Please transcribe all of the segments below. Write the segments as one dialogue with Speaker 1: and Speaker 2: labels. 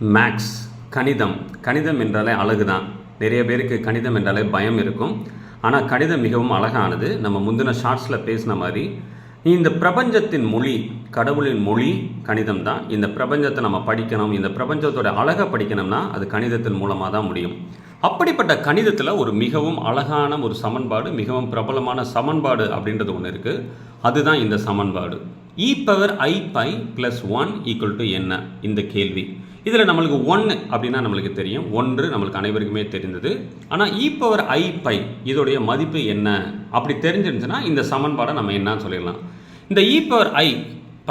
Speaker 1: Maths கணிதம். கணிதம் என்றாலே அழகு தான் நிறைய பேருக்கு கணிதம் என்றாலே பயம் இருக்கும். ஆனால் கணிதம் மிகவும் அழகானது. நம்ம முந்தின ஷார்ட்ஸில் பேசின மாதிரி இந்த பிரபஞ்சத்தின் மொழி கடவுளின் மொழி கணிதம் தான். இந்த பிரபஞ்சத்தை நம்ம படிக்கணும். இந்த பிரபஞ்சத்தோட அழகை படிக்கணும்னா அது கணிதத்தின் மூலமாக தான் முடியும். அப்படிப்பட்ட கணிதத்தில் ஒரு மிகவும் அழகான ஒரு சமன்பாடு மிகவும் பிரபலமான சமன்பாடு அப்படின்றது ஒன்று இருக்குது அதுதான் இந்த சமன்பாடு. E power i pi plus one equal to என்ன இந்த கேள்வி. இதில் நம்மளுக்கு ஒன்று அப்படின்னா நம்மளுக்கு தெரியும். ஒன்று நம்மளுக்கு அனைவருக்குமே தெரிந்தது. ஆனால் இ பவர் ஐ பை இதோடைய மதிப்பு என்ன? அப்படி தெரிஞ்சிருந்துச்சுன்னா இந்த சமன்பாடை நம்ம என்னன்னு சொல்லிடலாம். இந்த இ பவர் ஐ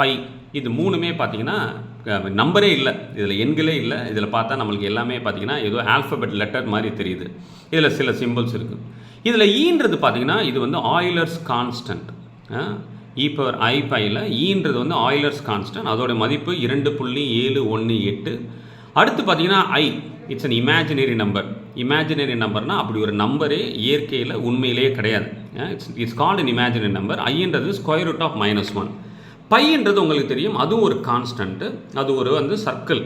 Speaker 1: பை இது மூணுமே பார்த்தீங்கன்னா நம்பரே இல்லை. இதில் எண்களே இல்லை. இதில் பார்த்தா நம்மளுக்கு எல்லாமே பார்த்தீங்கன்னா ஏதோ ஆல்ஃபபெட் லெட்டர் மாதிரி தெரியுது. இதில் சில சிம்பிள்ஸ் இருக்குது இதில் ஈன்றது e பார்த்தீங்கன்னா இது வந்து Euler's constant e power i பையில் ஈன்றது வந்து ஆயிலர்ஸ் கான்ஸ்டன்ட் அதோட மதிப்பு இரண்டு புள்ளி ஏழு ஒன்று எட்டு. அடுத்து பார்த்தீங்கன்னா i it's an imaginary number imaginary நம்பர்னால் அப்படி ஒரு நம்பரே இயற்கையில் உண்மையிலேயே கிடையாது. It's it's called an imaginary number ஐன்றது square root of minus one பைன்றது உங்களுக்கு தெரியும். அதுவும் ஒரு கான்ஸ்டன்ட்டு அது ஒரு வந்து சர்க்கிள்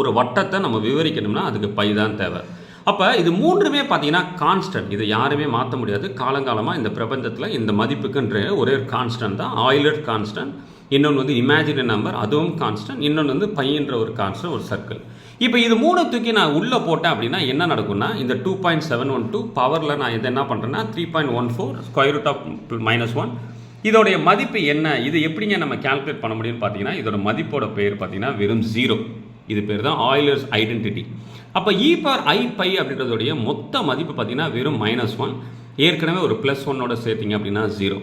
Speaker 1: ஒரு வட்டத்தை நம்ம விவரிக்கணும்னா அதுக்கு பை தான் தேவை. அப்போ இது மூன்றுமே பார்த்தீங்கன்னா கான்ஸ்டன்ட் இது யாருமே மாற்ற முடியாது. காலங்காலமாக இந்த பிரபஞ்சத்தில் இந்த மதிப்புக்குன்ற ஒரே ஒரு கான்ஸ்டன்ட் தான். ஆயிலட் கான்ஸ்டன்ட் இன்னொன்று வந்து இமேஜினரி நம்பர் அதுவும் கான்ஸ்டன்ட் இன்னொன்று வந்து பையன்ற ஒரு கான்ஸ்டன்ட் ஒரு சர்க்கிள் இப்போ இது மூணு தூக்கி நான் உள்ளே போட்டேன் அப்படின்னா என்ன நடக்கும்னா இந்த two point seven one two பவரில் நான் இதை என்ன பண்ணுறேன்னா three point one four square root of minus one இதோடைய மதிப்பு என்ன? இது எப்படிங்க நம்ம கால்குலேட் பண்ண முடியும்னு பார்த்தீங்கன்னா இதோட மதிப்போட பேர் பார்த்தீங்கன்னா வெறும் ஜீரோ இது பேர் தான் ஆயிலர்ஸ் ஐடென்டிட்டி அப்போ இ பார் ஐ பை அப்படின்றதுடைய மொத்த மதிப்பு பார்த்தீங்கன்னா வெறும் மைனஸ் ஒன் ஏற்கனவே ஒரு ப்ளஸ் ஒன்னோட சேர்த்திங்க அப்படின்னா ஜீரோ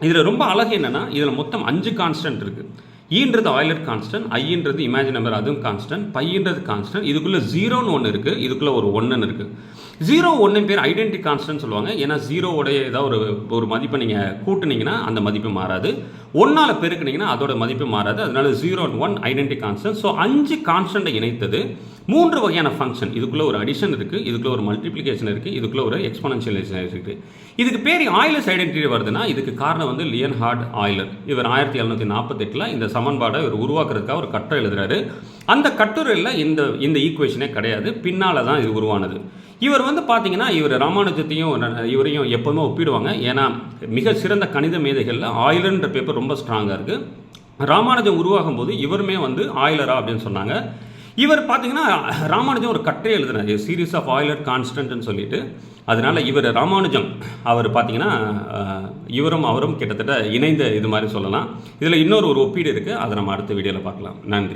Speaker 1: இதில் ரொம்ப அழகு என்னென்னா இதில் மொத்தம் அஞ்சு கான்ஸ்டன்ட் இருக்குது E ஈன்றது ஆயிலர் கான்ஸ்டன்ட் ஐன்றது இமேஜின் நம்பர் அதுவும் கான்ஸ்டன்ட் பையன்றது கான்ஸ்டன்ட் இதுக்குள்ளே ஜீரோன்னு ஒன்று இருக்குது இதுக்குள்ளே ஒரு ஒன்றுன்னு இருக்குது ஜீரோ ஒன்று பேர் ஐடென்டி கான்ஸ்டன்ட் சொல்லுவாங்க. ஏன்னா ஜீரோவோடைய ஏதாவது ஒரு ஒரு மதிப்பை நீங்கள் கூட்டுனீங்கன்னா அந்த மதிப்பு மாறாது. ஒன்றால் பெருக்குனீங்கன்னா அதோட மதிப்பு மாறாது. அதனால zero one identity constant so அஞ்சு கான்ஸ்டன்ட்டை இணைத்தது மூன்று வகையான ஃபங்க்ஷன் இதுக்குள்ளே ஒரு அடிஷன் இருக்குது இதுக்குள்ளே ஒரு மல்டிப்ளிகேஷன் இருக்குது இதுக்குள்ளே ஒரு எக்ஸ்பனன்ஷியலேஷன் இருக்குது இதுக்கு பேர் ஆயிலஸ் ஐடென்டிட்டி வருதுன்னா இதுக்கு காரணம் வந்து லியன் ஹார்ட் ஆயிலர் இவர் ஆயிரத்தி எழுநூற்றி நாற்பத்தெட்டில் இந்த சமன்பாடை இவர் உருவாக்குறதுக்காக ஒரு கட்டுரை எழுதுறாரு. அந்த கட்டுரையில் இந்த இந்த ஈக்குவேஷனே கிடையாது. பின்னால் தான் இது உருவானது. இவர் வந்து பார்த்தீங்கன்னா இவர் ராமானுஜத்தையும் இவரையும் எப்போதுமே ஒப்பிடுவாங்க. ஏன்னா மிக சிறந்த கணித மேதைகளில் ஆயிலர்ன்ற பேப்பர் ரொம்ப ஸ்ட்ராங்காக இருக்குது ராமானுஜம் உருவாகும் போது இவருமே வந்து ஆயிலரா அப்படின்னு சொன்னாங்க. இவர் பார்த்தீங்கன்னா ராமானுஜம் ஒரு கட்டை எழுதுனார். சீரீஸ் ஆஃப் ஆயிலர் கான்ஸ்டன்ட்னு சொல்லிட்டு. அதனால் இவர் ராமானுஜம் அவர் பார்த்தீங்கன்னா இவரும் அவரும் கிட்டத்தட்ட இணைந்த இது மாதிரி சொல்லலாம். இதில் இன்னொரு ஒரு ஒப்பீடு இருக்குது அதை நம்ம அடுத்த வீடியோவில் பார்க்கலாம். நன்றி.